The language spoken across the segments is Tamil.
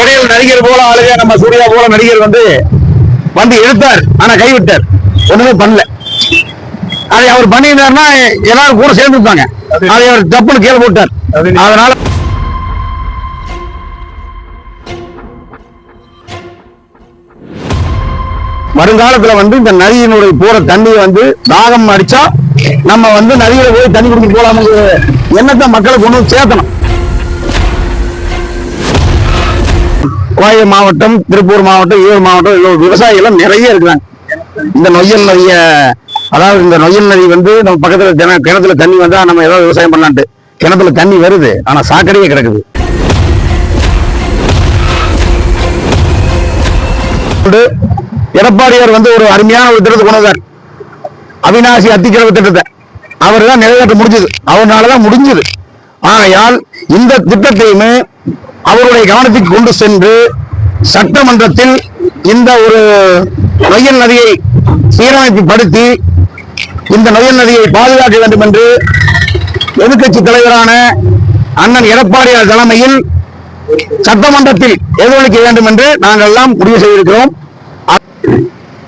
இடையில் நடிகர் போல ஆளுங்க நம்ம சூர்யா போல நடிகர் வந்து வந்து எடுத்தார். ஆனா கைவிட்டார். ஒண்ணுமே பண்ணல. அதை அவர் பண்ணியிருந்தாருன்னா எல்லாரும் கூட சேர்ந்துருப்பாங்க அதை அவர் தப்புன்னு கீழே போட்டார். அதனால வருங்காலத்துல வந்து இந்த நதியினுடைய போற தண்ணியை வந்து தாகம் அடிச்சா நம்ம வந்து நதியில போய் தண்ணி குடிக்க போலாம்னு எண்ணத்தை மக்களை கொண்டு சேர்த்தணும். கோவை மாவட்டம் திருப்பூர் மாவட்டம் ஈரோடு மாவட்டம் இவ்வளோ விவசாயிகள் நிறைய இருக்கிறாங்க. இந்த நொய்யல் நதிய அதாவது இந்த நொய்யல் நதி வந்து நம்ம பக்கத்துல தின- கிணத்துல தண்ணி வந்தா நம்ம ஏதாவது விவசாயம் பண்ணலான்ட்டு. கிணத்துல தண்ணி வருது ஆனா சாக்கடையே கிடக்குது. எடப்பாடியார் வந்து ஒரு அருமையான ஒரு திட்டத்தை கொண்டு வந்தார். அவினாசி அத்திக்கிழவு திட்டத்தை. அவர் தான் நிறைவேற்ற முடிஞ்சது. அவரால் தான் முடிஞ்சது. ஆகையால் இந்த திட்டத்தையுமே அவருடைய கவனத்துக்கு கொண்டு சென்று சட்டமன்றத்தில் இந்த ஒரு நொய்யல் நதியை சீரமைப்புப்படுத்தி இந்த நொய்யல் நதியை பாதுகாக்க வேண்டும் என்று எதிர்கட்சி தலைவரான அண்ணன் எடப்பாடியார் தலைமையில் சட்டமன்றத்தில் எதிரொலிக்க வேண்டும் என்று நாங்கள் எல்லாம் முடிவு செய்திருக்கிறோம்.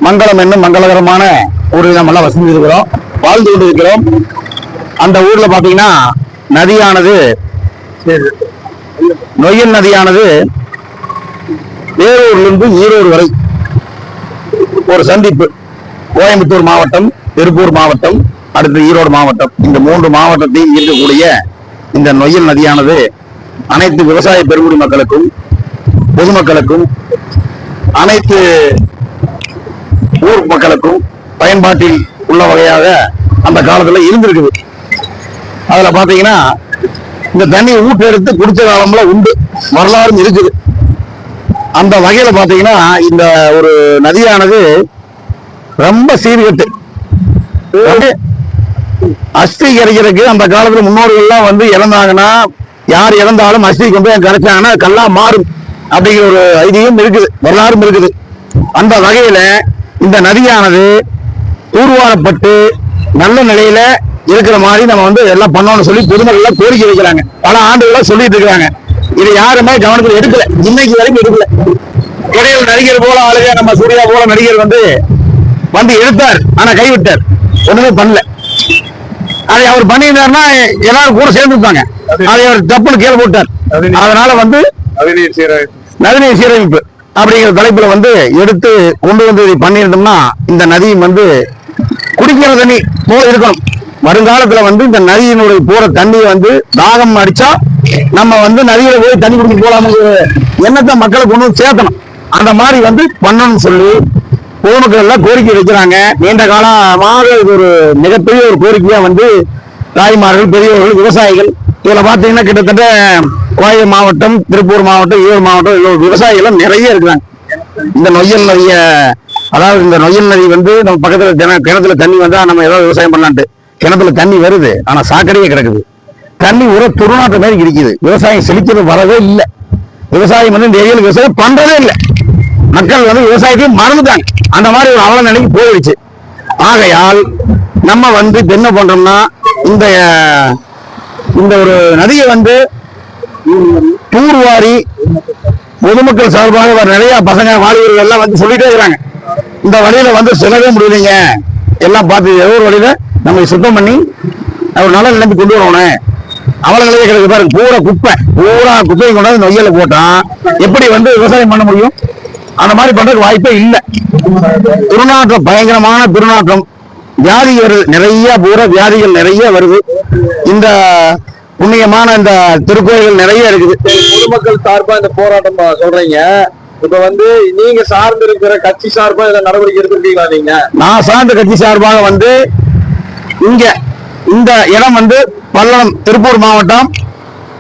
மங்களம் என்னும் மங்களகரமான ஊரில் நம்ம எல்லாம் வசதி இருக்கிறோம் வாழ்ந்து கொண்டு இருக்கிறோம் அந்த ஊர்ல பாத்தீங்கன்னா நதியானது நொய்யல் நதியானது வேலூர்லேருந்து ஈரோடு வரை ஒரு சந்திப்பு. கோயம்புத்தூர் மாவட்டம் திருப்பூர் மாவட்டம் அடுத்து ஈரோடு மாவட்டம். இந்த மூன்று மாவட்டத்தையும் ஈர்க்கக்கூடிய இந்த நொய்யல் நதியானது அனைத்து விவசாய பெருங்குடி மக்களுக்கும் பொதுமக்களுக்கும் அனைத்து ஊர் மக்களுக்கும் பயன்பாட்டில் உள்ள வகையாக அந்த காலத்துல இருந்திருக்குது. அதுல பாத்தீங்கன்னா இந்த தண்ணி ஊட்டு எடுத்து குடிச்ச காலம்ல உண்டு. வரலாறும் இருக்குது. அந்த வகையில பாத்தீங்கன்னா இந்த ஒரு நதியானது ரொம்ப சீர்கட்டு. அஸ்தி கிடைக்கிறதுக்கு அந்த காலத்துல முன்னோர்கள் எல்லாம் வந்து இறந்தாங்கன்னா யார் இறந்தாலும் அஸ்தி கொண்டு போய் கிடைச்சாங்கன்னா கல்லா மாறும் அப்படிங்கிற ஒரு ஐதீகம் இருக்குது. வரலாறும் இருக்குது. அந்த வகையில இந்த நதியானது தூர்வாரப்பட்டு நல்ல நிலையில இருக்கிற மாதிரி நம்ம வந்து எல்லாம் பண்ணணும்னு சொல்லி பொதுமக்கள் கோரிக்கை வைக்கிறாங்க. பல ஆண்டுகளா சொல்லிட்டு இருக்காங்க இது யாருமே கவனத்தில் எடுக்கல. இன்னைக்கு வரைக்கும் எடுக்கல. இடையில் நடிகர் போல ஆளுங்க நம்ம சூர்யா போல நடிகர் வந்து வந்து எடுத்தார். ஆனா கைவிட்டார். ஒண்ணுமே பண்ணல. அதை அவர் பண்ணியிருந்தாருன்னா எல்லாரும் கூட சேர்ந்துருப்பாங்க அதை அவர் தப்புன்னு கீழே போட்டார். அதனால வந்து நதிநீர் சீரமைப்பு. அப்படிங்கிற தலைப்புல வந்து எடுத்து கொண்டு வந்து பண்ணியிருந்தோம்னா இந்த நதியும் வந்து குடிக்கிற தண்ணி போல இருக்கணும் வருங்காலத்துல வந்து இந்த நதியினுடைய போற தண்ணியை வந்து தாகம் அடிச்சா நம்ம வந்து நதியில போய் தண்ணி குடிக்க போலாமுங்கிற எண்ணத்தை மக்களுக்கு ஒன்றும் சேர்த்தணும். அந்த மாதிரி வந்து பண்ணணும்னு சொல்லி பொதுமக்கள் எல்லாம் கோரிக்கை வைக்கிறாங்க. நீண்ட காலமாக இது ஒரு மிகப்பெரிய ஒரு கோரிக்கையா வந்து தாய்மார்கள் பெரியவர்கள் விவசாயிகள் இதுல பாத்தீங்கன்னா கிட்டத்தட்ட கோவை மாவட்டம் திருப்பூர் மாவட்டம் ஈரோடு மாவட்டம் இதுல விவசாயிகள் நிறைய இருக்கிறாங்க. இந்த நொய்யல் நதிய அதாவது இந்த நொய்யல் நதி வந்து நம்ம பக்கத்துல கிண கிணத்துல தண்ணி வந்தா நம்ம ஏதாவது விவசாயம் பண்ணலான்ட்டு. கிணத்துல தண்ணி வருது ஆனா சாக்கடையே கிடக்குது. தண்ணி ஒரு துருநாட்டு மாதிரி இருக்குது விவசாயம் செழிக்கிறது வரவே இல்லை. விவசாயம் வந்து இந்த ஏரியாவில் விவசாயம் பண்றதே இல்லை. மக்கள் வந்து விவசாயத்தையும் மறந்துட்டாங்க. அந்த மாதிரி ஒரு அவல நிலைக்கு போயிடுச்சு. ஆகையால் நம்ம வந்து இப்ப என்ன பண்றோம்னா இந்த இந்த ஒரு நதியை வந்து தூர்வாரி பொதுமக்கள் சார்பாக வர நிறைய பசங்க வாலிபர்கள் எல்லாம் வந்து சொல்லிட்டே இருக்கிறாங்க. இந்த வழியில வந்து செல்லவே முடியலைங்க. எல்லாம் பார்த்து ஏதோ ஒரு வழியில நம்ம சுத்தம் பண்ணி ஒரு நல்ல நிலைமை கொண்டு வரணும் அவலங்களே கிடைக்கு பாருங்க பூரா குப்பை பூரா குப்பையும் கொண்டாந்து நொய்யல போட்டான் எப்படி வந்து விவசாயம் பண்ண முடியும்? அந்த மாதிரி பண்றதுக்கு வாய்ப்பே இல்லை. துர்நாற்றம் பயங்கரமான துர்நாற்றம். வியாதி வருது நிறைய பூரா வியாதிகள் நிறைய வருது. இந்த புண்ணியமான இந்த திருக்கோயில்கள் நிறைய இருக்குது. பொதுமக்கள் சார்பா இந்த போராட்டம் சொல்றீங்க? இப்ப வந்து நீங்க சார்ந்து இருக்கிற கட்சி சார்பா இதுல நடவடிக்கை எடுத்துருக்கீங்களா நீங்க? நான் சார்ந்த கட்சி சார்பாக வந்து இங்க இந்த இடம் வந்து பல்லடம் திருப்பூர் மாவட்டம்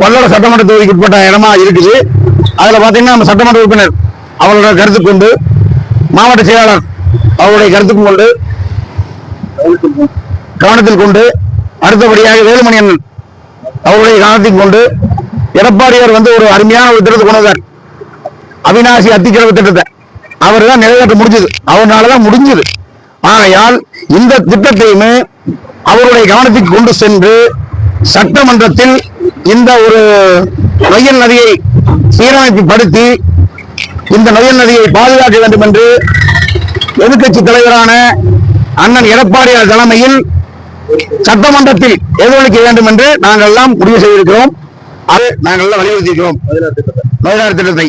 பல்லடம் சட்டமன்ற தொகுதிக்கு உட்பட்ட இடமா இருக்குது. அதுல பாத்தீங்கன்னா நம்ம சட்டமன்ற உறுப்பினர் அவரோட கருத்து கொண்டு மாவட்ட செயலாளர் அவருடைய கருத்துக்கும் கொண்டு கவனத்தில் கொண்டு அடுத்தபடியாக வேலுமணி அண்ணன் அவருடைய கவனத்தில் கொண்டு எடப்பாடியார் வந்து ஒரு அருமையான ஒரு திட்டத்தை கொண்டு வந்தார். அவினாசி அத்திக்கிழவு திட்டத்தை. அவர் தான் நிறைவேற்ற முடிஞ்சது. அவரால் தான் முடிஞ்சது. ஆகையால் இந்த திட்டத்தையுமே அவருடைய கவனத்துக்கு கொண்டு சென்று சட்டமன்றத்தில் இந்த ஒரு நொய்யல் நதியை சீரமைப்புப்படுத்தி இந்த நொய்யல் நதியை பாதுகாக்க வேண்டும் என்று எதிர்க்கட்சி தலைவரான அண்ணன் எடப்பாடியார் தலைமையில் சட்டமன்றத்தில் எதிரொலிக்க வேண்டும் என்று நாங்கள் எல்லாம் முடிவு செய்திருக்கிறோம். அது நாங்கள் எல்லாம் வலியுறுத்தியிருக்கிறோம். பதினாறு திட்டத்தை.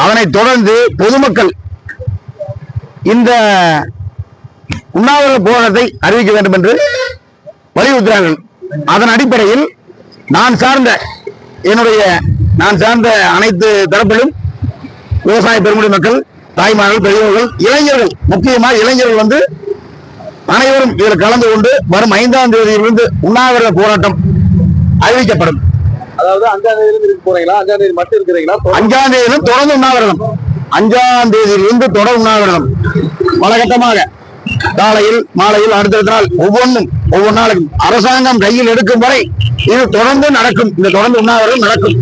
அதனை அதனைத் தொடர்ந்து பொதுமக்கள் இந்த உண்ணாவிரத போராட்டத்தை அறிவிக்க வேண்டும் என்று வலியுறுத்தினார்கள் அதன் அடிப்படையில் நான் சார்ந்த என்னுடைய நான் சார்ந்த அனைத்து தரப்பிலும் விவசாய பெருமுடி மக்கள் தாய்மார்கள் பெரியவர்கள் இளைஞர்கள் முக்கியமாக இளைஞர்கள் வந்து அனைவரும் இதில் கலந்து கொண்டு வரும் ஐந்தாம் தேதியிலிருந்து உண்ணாவிரத போராட்டம் அறிவிக்கப்படும். அதாவது அஞ்சாம் தேதி இருக்கு போறீங்களா? அஞ்சாம் தேதி மட்டும் இருக்கிறீங்களா? அஞ்சாம் தேதியிலும் தொடர்ந்து உண்ணாவிரதம். அஞ்சாம் தேதியிலிருந்து தொடர் உண்ணாவிரதம். பலகட்டமாக காலையில் மாலையில் அடுத்தடுத்த நாள் ஒவ்வொன்றும் ஒவ்வொரு நாளுக்கும் அரசாங்கம் கையில் எடுக்கும் வரை இது தொடர்ந்து நடக்கும். இந்த தொடர்ந்து உண்ணாவிரதம் நடக்கும்.